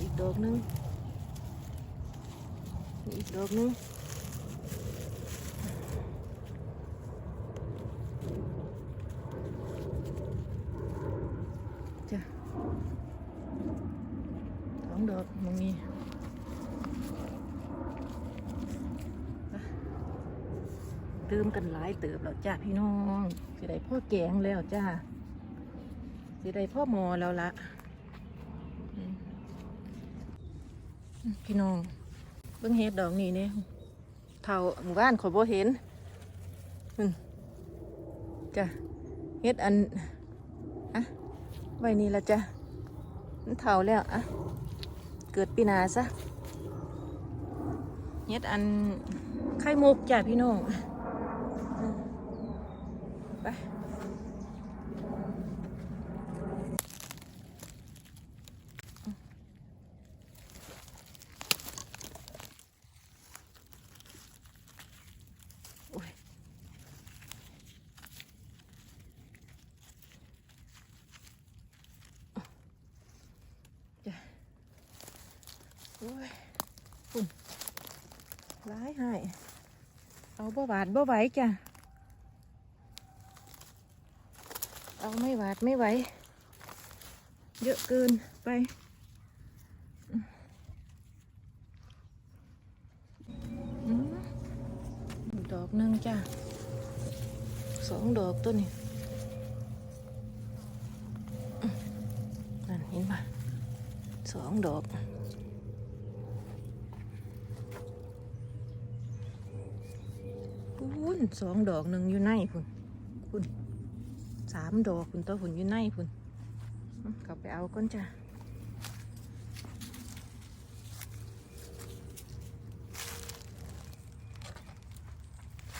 อีกดอกหนึงอีกดอกหนึงจ้ะสองดอกมึงมีไปตื่มกันหลายเติบแล้วจ้าพี่น้องสิได้พ่อแกงแล้วจ้าสิได้พ่อหมอแล้วละอืมอืม พี่น้อง เบื้องเฮ็ดดอกนี้เนี่ยเท่าหมู่บ้านขอยบ่เห็นจ้ะเฮ็ดอันอะไว้นี่ละจ้ะมันเท่าแล้วอะเกิดปีนาซะเฮ็ดอันไข่มุกจ้ะพี่น้องอืมไป โอ้ยจ้ะ โอ้ยปุ่นร้ายหายเอาบ่หวาดบ่ไหวจ้ะ เอาไม่หวาดไม่ไหว เยอะเกินไปอืมอืมดอกหนึ่งจ้ะสองดอกตัวนี้อื้อนั่นเห็นปะสองดอกพุ่น สองดอกหนึ่งอยู่ในพุ่นพุ่นสามดอกพุ่นตัวพุ่นอยู่ในพุ่นอื้อกลับไปเอาก้อนจ้ะ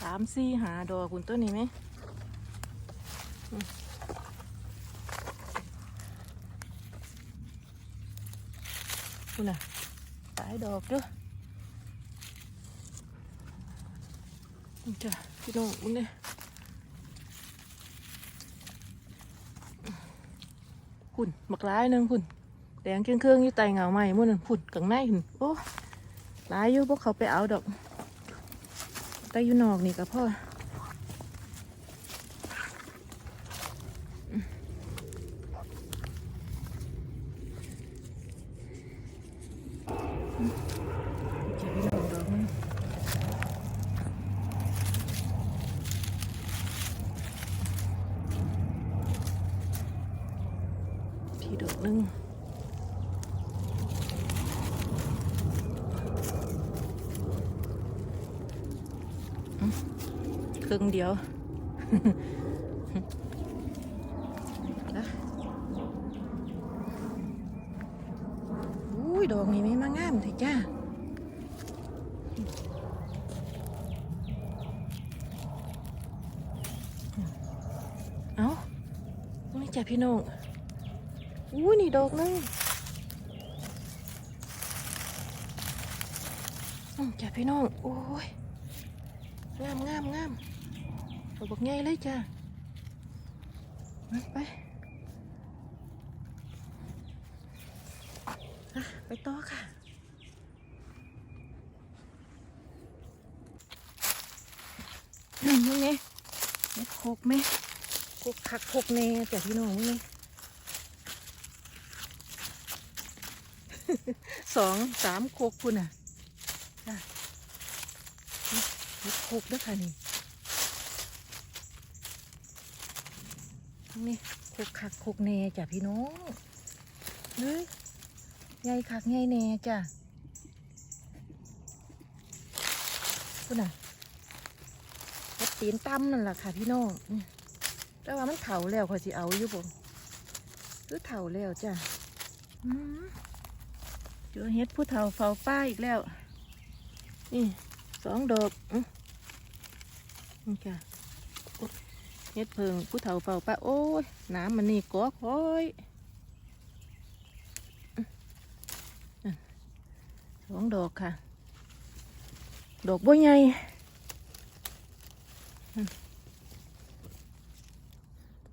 สามสี่หาดอกคุณต้นนี้ไหมอืมคุณน่ะสายดอกเด้วยนี่จ้ะ พี่น้องคุณเนี่ยคุณบักร้ายหนึ่งคุณแดงเครื่องเครื่องยู่ไตเงาไม้มุ่นนพุ่นกังในคุณโอ้ร้ายอยู่พวกเขาไปเอาดอกไตอยู่นอกนี่กับพ่ออืมอืมเจะพี่น้องดอกนึงพี่ดอกนึง ครึ่งเดียวอุ้ยดอกนี้ไม่มางามเถอะจ้าเอาไม่จ้ะพี่น้องอุ้ยนี่ดอกนึงอืมจ้ะพี่น้อง โอ้ย งามงามงามเราบกง่ายเลยจ้าไปไปต่อค่ะนี่มึงไงเม็ดโคกไหมโคกคักโคกเน่จ้ะพี่น้องมึงไงสองสามโคกคุณอะ เม็ดโคกด้วยค่ะนี่นี่โคกคักโคกเนจ้ะพี่น้องเฮ้ยใหญ่คักใหญ่เนจ้ะคุณน่ะเฮ็ดตีนตั้มนั่นแหละค่ะพี่น้องแต่ว่ามันเถาแล้วพอยสิเอาอยู่บ่หรือเถาแล้วจ้ะอืมเจอเฮ็ดผู้เฒ่าเฝ้าป้าอีกแล้วนี่ สองดอกอืมนี่จ้ะเฮ็ดเพิงผู้เฒ่าเฝ้าป้าโอ้ยน้ำมันนี่กอกห้อยสองดอกค่ะ ดอกบัวใหญ่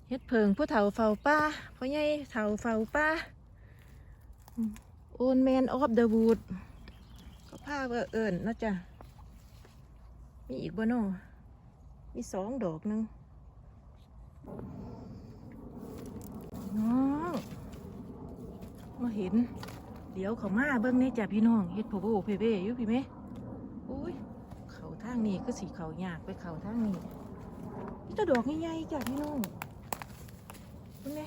เฮ็ดเพิงผู้เฒ่าเฝ้าป้าพ่อใหญ่เฒ่าเฝ้าป้าโอนแมนออฟเดอะวูดก็ผ้าเบอร์เอิญนะจ้ะ มีอีกบ่เนาะมีสองดอกหนึงน้องมาเห็น เดี๋ยวเขามาเบิ้งนี่จ้ะพี่น้องเฮ็ดโพโบเพเบอยู่พี่เมอุ้ยเขาทางนี้คือสีเขายากไปเขาทางนี้นี่แตะดอกใหญ่ๆจ้ะพี่น้องเห็นไหม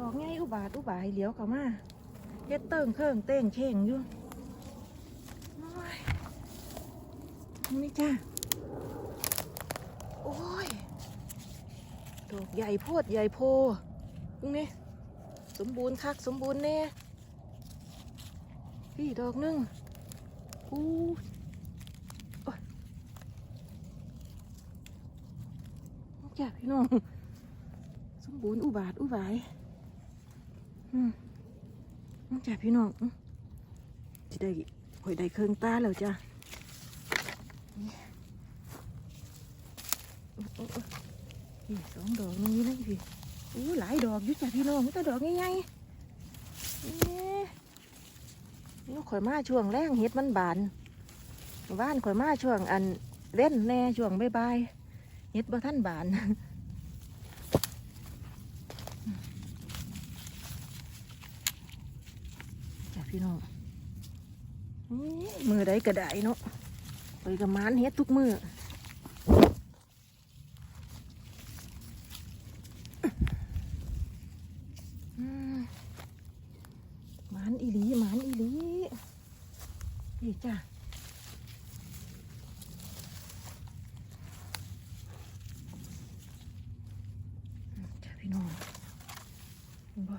ดอกใหญ่อุบาทอุบายเหลียวเขามาเฮ็ดเติ่งเครื่องเต้งเข่งอยู่โอ้ย นี่จ้ะโอ้ยดอกใหญ่โพดใหญ่โพตรงนี้สมบูรณ์คักสมบูรณ์แน่พี่ดอกหนึงอู้โอ๊ยจ้ะพี่น้องสมบูรณ์อุบาทอุบายอืมจ้ะพี่น้องจะได้หอยได้เครื่องตาแล้วจ้ะ นี่โอ๊ะโอ๊ะโอ๊ะนี่สองดอกนี้เลยพี่อู้หลายดอกยู่จ้ะพี่น้องแต่ดอกง่ายๆนี่ข่อยมาช่วงแรงเห็ดมันบานบ้านข่อยมาช่วงอันเว้นแน่ช่วงบายๆเห็ดบ่ท่านบานจ้ะพี่น้องนี่มือใดก็ได้เนาะ ไปกับมานเฮ็ดทุกมือมานอีหลีมานอีหลีนี่จ้ะจ้ะพี่น้องเห็นบ่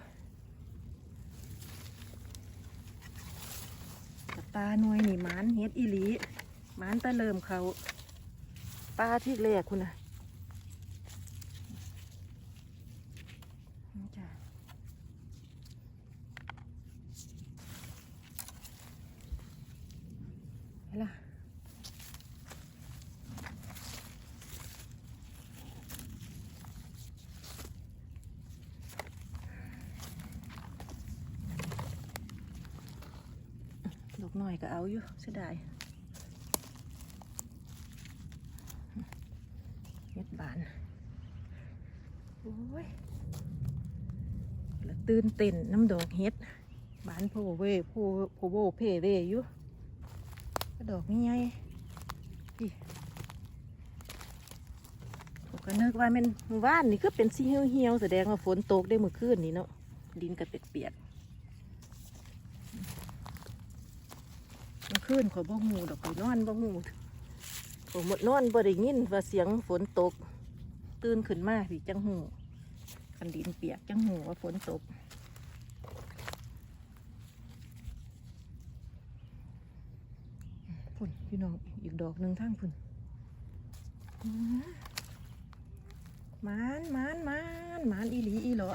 ตาหน่วยนี่มานเฮ็ดอีหลี มานตะเริ่มเขาปลาที่แรกคุณน่ะนี่จ้ะไปล่ะดอกหน่อยก็เอาอยู่เสียดายเฮ็ดบาน โอ้ยแล้วตื่นเต้นน้ำดอกเฮ็ดบานโพเวโพโพโบเพเวอยู่ก็ดอกนี่ไงพี่ผมก็นึกว่ามันหมู่านนี่ก็เป็นสีเหี่ยวๆแสดงว่าฝนตกได้เมื่อคืนนี่เนาะดินก็เปียกๆเมื่อคืนขอยบ่หูดอกขอยนอนบ่หูผมหมดนอนบ่ได้ยินว่าเสียงฝนตก ตื่นขึ้นมาสิจังหูคันดินเปียกจังหูว่าฝนตกพุ่นพี่น้องอีกดอกหนึ่งทางพุ่นมานมานมานมานอีหลีอีหลอ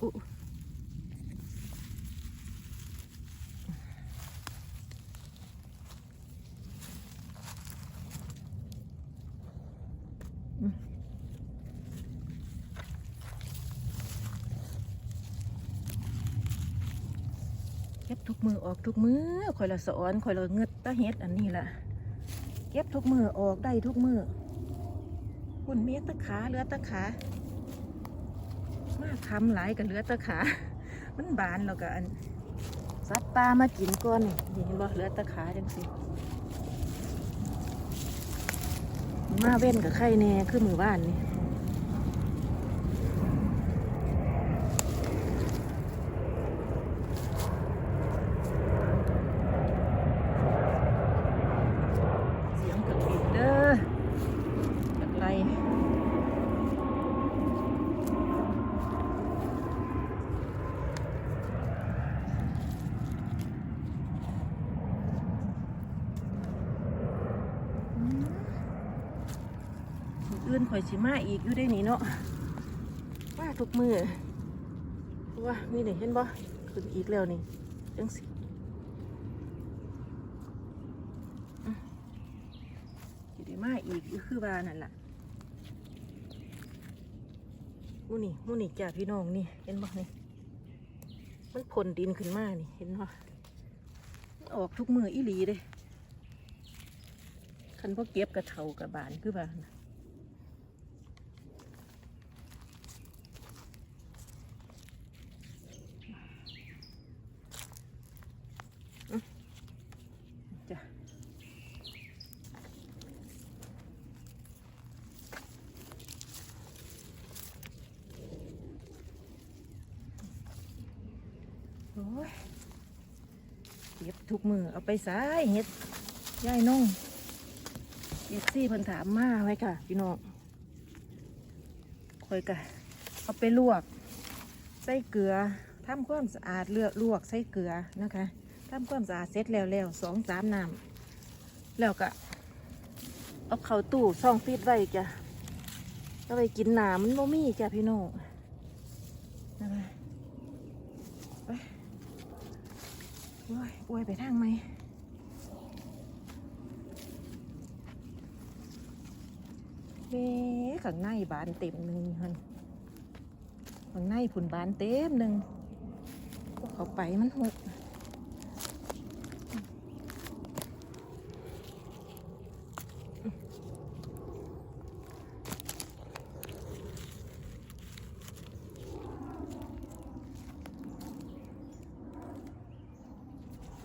อุ๊เก็บทุกมือออกทุกมือคอยละสอนคอยละเงึดตาเฮ็ดอันนี้ล่ะ เก็บทุกมือออกได้ทุกมือคุณเมียตะขาเลือตะขา มาคำหลายกับเหลือตะขา มันบานแล้วก็อันสัตว์ปลามากินก่อนนี่เห็นบ่เหลือตะขาจังสิมาเว้นกับไข่แน่คือมือบ้านนี่เสียงกระปิดเด้อจากไร มื้ อื่นข่อยสิมาอีกอยู่ได้นี่เนาะมาทุกมือว่านี่นี่เห็นบ่ขึ้นอีกแล้วนี่จังสิอืมสิได้มาอีกอยู่คือว่านั่นล่ะมูนี่มูนี่จ้าพี่น้องนี่เห็นบ่นี่มันพ่นดินขึ้นมานี่เห็นบ่ออกทุกมืออีหลีเด้คันพ่เก็บกระเทากระบานคือว่านะ โอ้ยเก็บทุกมือเอาไปสายเฮ็ดย่ายน้องเอฟซี่เพิ่นถามมาไว้ค่ะ พี่น้องคอยกะเอาไปลวก ใส่เกลือทำความสะอาดเลือกลวกใส่เกลือนะคะทำความสะอาดเสร็จแล้วแล้วสองสามน้ำแล้วก็เอาเข้าตู้ซ่องฟิตไว้จ้ะเอาไปกินน้ำมันโมมี่จ้ะพี่น้องนะคะไป โอ้ยอวยไปทางไหมเบ้ข้างในบานเต็มหนึ่งฮันข้างในผุนบานเต็มหนึ่งพวกเขาไปมันหก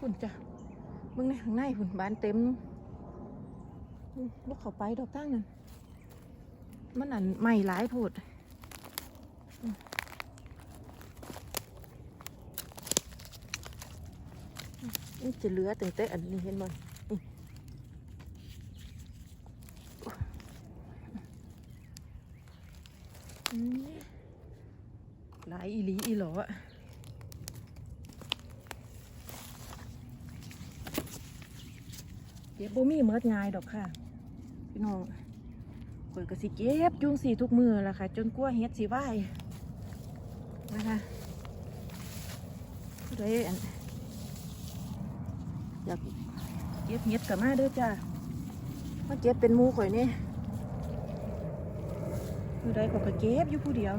พุ่นจ้ะมึงในข้างในผุนบานเต็มลูกเขาไปดอกตั้งนั่นมันอันใหม่หลายโพดนี่จะเหลือตั้งแต่อันนี้เห็นไหมอืมหลายอีหลีอีหลออะเก็บบ่มีเมิดง่ายดอกค่ะ พี่น้องข่อยก็สิเก็บจุงสีทุกมือละค่ะ จนกลัวเฮ็ดสิไหวนะคะผู้ใดอันอยากเก็บเห็ดกับมาเด้อจ้ามาเก็บเป็นมูข่อยนี่อยู่ใดก็ก็เก็บอยู่ผู้เดียว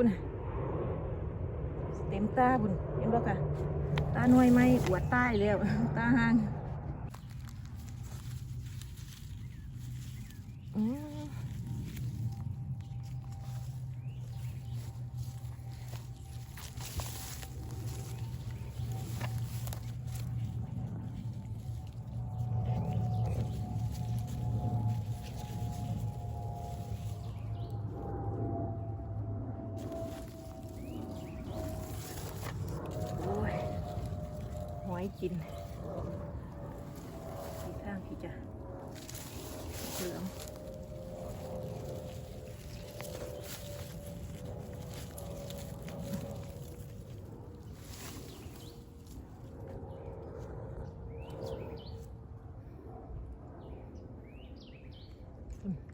คุณน่ะเตาบุญเห็นบ่ค่ะ ตาหน่วยไม่อวดใต้แล้ว ตาห่าง กินที่ข้างพี่จะเหลือง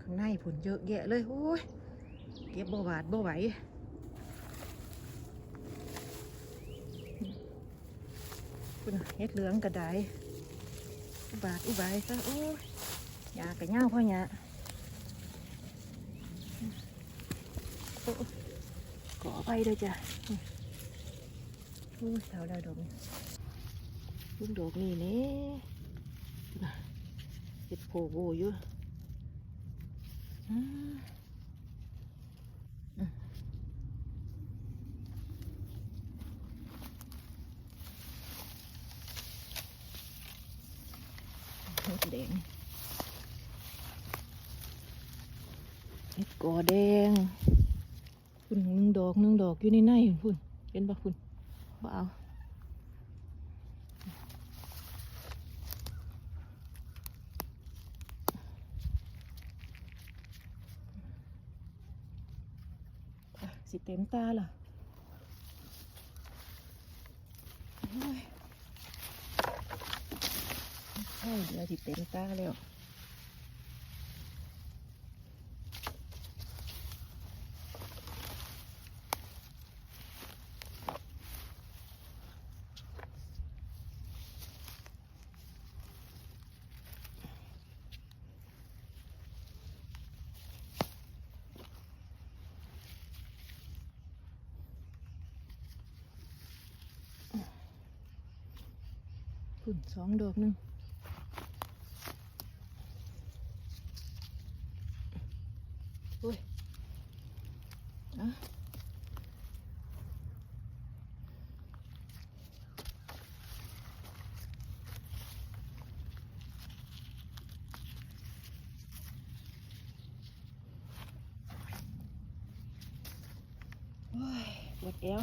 ข้างในผลเยอะแยะเลยโอ้ยเก็บบ่บาดบ่ไหว คุณเฮ็ดเหลืองกระไดอุบาทอุบายซะโอ้ยยากระเง่าพ่อหยาโอ้ยก่อไปเลยจ้ะโอ้ยเท่าดาวดอกนี่ลูกดอกนี่นี่น่เห็ดโผล่โบอยู่อืมอืมเห็ด แดงเห็ดกอแดงคุณหนึ่งดอกหนึ่งดอกอยู่ในในพุ่นเห็นปะคุณบ่เอาอะสิเต็มตาล่ะ โอ้ย ใช่เดี๋ยวสิเต็มตาแล้วพุ่นสองดอกหนึ่งอุ้ยอะโอ้ ย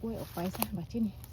ปวดเอวก้มเก็บเ